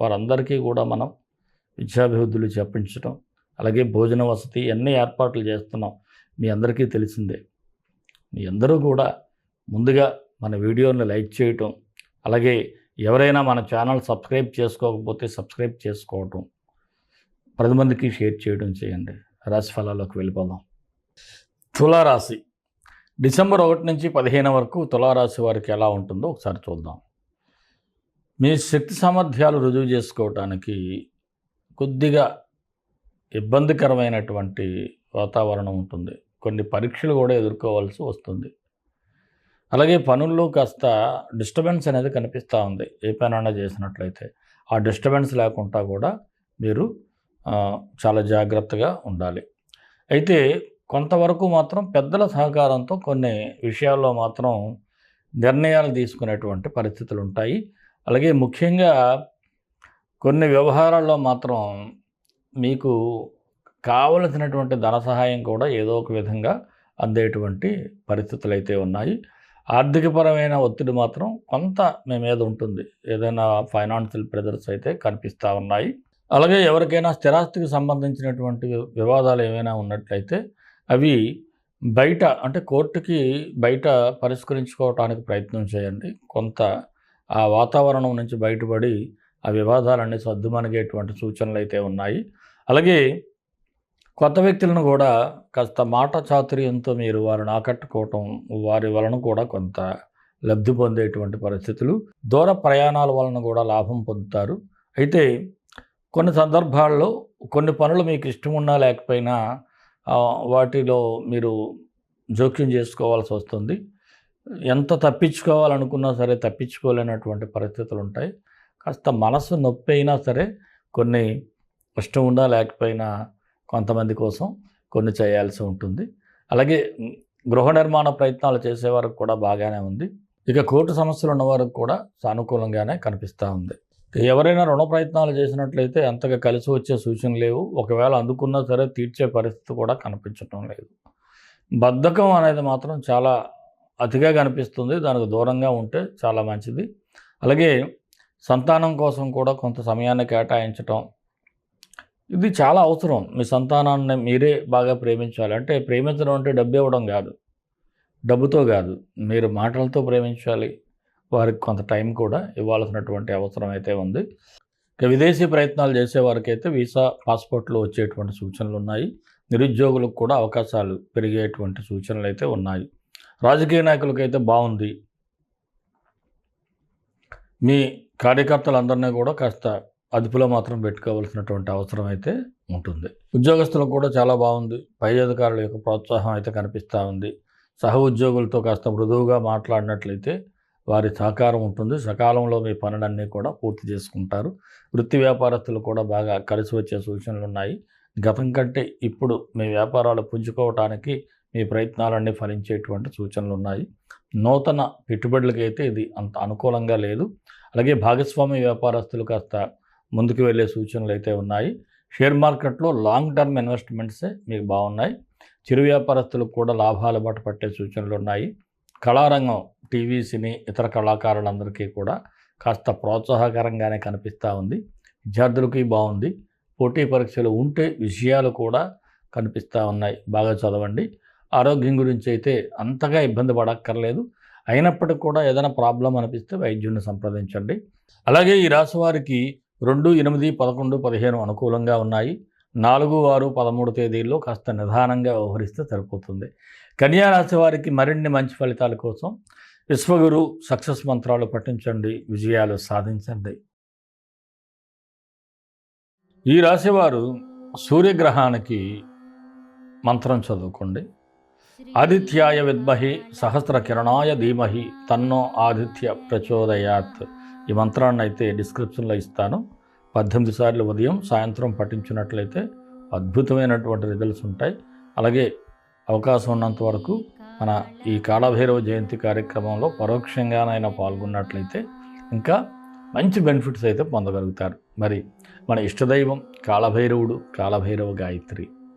వారందరికీ కూడా మనం విద్యాభివృద్ధులు చెప్పించడం అలాగే భోజన వసతి అన్ని ఏర్పాట్లు చేస్తున్నాం. మీ అందరికీ తెలిసిందే. మీ అందరూ కూడా ముందుగా మన వీడియోని లైక్ చేయటం అలాగే ఎవరైనా మన ఛానల్ సబ్స్క్రైబ్ చేసుకోకపోతే సబ్స్క్రైబ్ చేసుకోవటం పది మందికి షేర్ చేయడం చేయండి. రాశి ఫలాల్లోకి వెళ్ళిపోదాం. తులారాశి. డిసెంబర్ ఒకటి నుంచి పదిహేను వరకు తులారాశి వారికి ఎలా ఉంటుందో ఒకసారి చూద్దాం. మీ శక్తి సామర్థ్యాలు రుజువు చేసుకోవటానికి కొద్దిగా ఇబ్బందికరమైనటువంటి వాతావరణం ఉంటుంది. కొన్ని పరీక్షలు కూడా ఎదుర్కోవాల్సి వస్తుంది. అలాగే పనుల్లో కాస్త డిస్టర్బెన్స్ అనేది కనిపిస్తూ ఉంది. ఏ పనైనా చేసినట్లయితే ఆ డిస్టర్బెన్స్ లేకుండా కూడా మీరు చాలా జాగ్రత్తగా ఉండాలి. అయితే కొంతవరకు మాత్రం పెద్దల సహకారంతో కొన్ని విషయాల్లో మాత్రం నిర్ణయాలు తీసుకునేటువంటి పరిస్థితులు ఉంటాయి. అలాగే ముఖ్యంగా కొన్ని వ్యవహారాల్లో మాత్రం మీకు కావలసినటువంటి ధన సహాయం కూడా ఏదో ఒక విధంగా అందేటువంటి పరిస్థితులు అయితే ఉన్నాయి. ఆర్థికపరమైన ఒత్తిడి మాత్రం కొంత మీ మీద ఉంటుంది. ఏదైనా ఫైనాన్షియల్ ప్రెజర్స్ అయితే కనిపిస్తూ ఉన్నాయి. అలాగే ఎవరికైనా స్థిరాస్తికి సంబంధించినటువంటి వివాదాలు ఏమైనా ఉన్నట్లయితే అవి బయట అంటే కోర్టుకి బయట పరిష్కరించుకోవటానికి ప్రయత్నం చేయండి. కొంత ఆ వాతావరణం నుంచి బయటపడి ఆ వివాదాలన్నీ సర్దుమనిగేటువంటి సూచనలు అయితే ఉన్నాయి. అలాగే కొత్త వ్యక్తులను కూడా కాస్త మాట చాతుర్యంతో మీరు వారిని ఆకట్టుకోవటం వారి వలన కూడా కొంత లబ్ధి పొందేటువంటి పరిస్థితులు దూర ప్రయాణాల వలన కూడా లాభం పొందుతారు. అయితే కొన్ని సందర్భాల్లో కొన్ని పనులు మీకు ఇష్టం ఉన్నా లేకపోయినా వాటిలో మీరు జోక్యం చేసుకోవాల్సి వస్తుంది. ఎంత తప్పించుకోవాలనుకున్నా సరే తప్పించుకోలేనటువంటి పరిస్థితులు ఉంటాయి కాస్త మనసు నొప్పి అయినా సరే కొన్ని ఇష్టం ఉన్నా లేకపోయినా కొంతమంది కోసం కొన్ని చేయాల్సి ఉంటుంది. అలాగే గృహ నిర్మాణ ప్రయత్నాలు చేసేవారికి కూడా బాగానే ఉంది. ఇక కోర్టు సమస్యలు ఉన్నవారికి కూడా సానుకూలంగానే కనిపిస్తూ ఉంది. ఎవరైనా రుణ ప్రయత్నాలు చేసినట్లయితే అంతగా కలిసి వచ్చే సూచనలు లేవు. ఒకవేళ అందుకున్నా సరే తీర్చే పరిస్థితి కూడా కనిపించడం లేదు. బద్ధకం అనేది మాత్రం చాలా అతిగా కనిపిస్తుంది. దానికి దూరంగా ఉంటే చాలా మంచిది. అలాగే సంతానం కోసం కూడా కొంత సమయాన్ని కేటాయించటం. ఇది చాలా అవసరం. మీ సంతానాన్ని మీరే బాగా ప్రేమించాలి. అంటే ప్రేమించడం అంటే డబ్బు ఇవ్వడం కాదు. డబ్బుతో కాదు. మీరు మాటలతో ప్రేమించాలి. వారికి కొంత టైం కూడా ఇవ్వాల్సినటువంటి అవసరం అయితే ఉంది. ఇక విదేశీ ప్రయత్నాలు చేసే వీసా పాస్పోర్ట్లు వచ్చేటువంటి సూచనలు ఉన్నాయి. నిరుద్యోగులకు కూడా అవకాశాలు పెరిగేటువంటి సూచనలు అయితే ఉన్నాయి. రాజకీయ నాయకులకైతే బాగుంది. మీ కార్యకర్తలందరినీ కూడా కాస్త అదుపులో మాత్రం పెట్టుకోవాల్సినటువంటి అవసరం అయితే ఉంటుంది. ఉద్యోగస్తులకు కూడా చాలా బాగుంది. పై అధికారుల యొక్క ప్రోత్సాహం అయితే కనిపిస్తూ ఉంది. సహ ఉద్యోగులతో కాస్త మృదువుగా మాట్లాడినట్లయితే వారి సహకారం ఉంటుంది. సకాలంలో మీ పనులన్నీ కూడా పూర్తి చేసుకుంటారు. వృత్తి వ్యాపారస్తులు కూడా బాగా కలిసి వచ్చే సూచనలు ఉన్నాయి. గతం కంటే ఇప్పుడు మీ వ్యాపారాలు పుంజుకోవటానికి మీ ప్రయత్నాలన్నీ ఫలించేటువంటి సూచనలు ఉన్నాయి నూతన పెట్టుబడులకైతే ఇది అంత అనుకూలంగా లేదు. అలాగే భాగస్వామి వ్యాపారస్తులు కాస్త ముందుకు వెళ్ళే సూచనలు అయితే ఉన్నాయి. షేర్ మార్కెట్లో లాంగ్ టర్మ్ ఇన్వెస్ట్మెంట్సే మీకు బాగున్నాయి. చిరు వ్యాపారస్తులకు కూడా లాభాల బాట పట్టే సూచనలు ఉన్నాయి కళారంగం టీవీ సినీ ఇతర కళాకారులందరికీ కూడా కాస్త ప్రోత్సాహకరంగానే కనిపిస్తూ ఉంది. విద్యార్థులకి బాగుంది. పోటీ పరీక్షలు ఉంటే విషయాలు కూడా కనిపిస్తూ ఉన్నాయి. బాగా చదవండి. ఆరోగ్యం గురించి అయితే అంతగా ఇబ్బంది పడక్కర్లేదు. అయినప్పటికీ కూడా ఏదైనా ప్రాబ్లం అనిపిస్తే వైద్యుడిని సంప్రదించండి. అలాగే ఈ రాశి వారికి రెండు ఎనిమిది పదకొండు పదిహేను అనుకూలంగా ఉన్నాయి. నాలుగు ఆరు పదమూడు తేదీల్లో కాస్త నిదానంగా వ్యవహరిస్తే సరిపోతుంది. కన్యా రాశి వారికి మరిన్ని మంచి ఫలితాల కోసం విశ్వగురు సక్సెస్ మంత్రాలు పఠించండి. విజయాలు సాధించండి. ఈ రాశివారు సూర్యగ్రహానికి మంత్రం చదువుకోండి. ఆదిత్యాయ విద్మహి సహస్ర కిరణాయ ధీమహి తన్నో ఆదిత్య ప్రచోదయాత్. ఈ మంత్రాన్ని అయితే డిస్క్రిప్షన్లో ఇస్తాను. పద్దెనిమిది సార్లు ఉదయం సాయంత్రం పఠించినట్లయితే అద్భుతమైనటువంటి రిజల్ట్స్ ఉంటాయి. అలాగే అవకాశం ఉన్నంత వరకు మన ఈ కాళభైరవ జయంతి కార్యక్రమంలో పరోక్షంగానైనా పాల్గొన్నట్లయితే ఇంకా మంచి బెనిఫిట్స్ అయితే పొందగలుగుతారు. మరి మన ఇష్టదైవం కాళభైరవుడు కాళభైరవ గాయత్రి.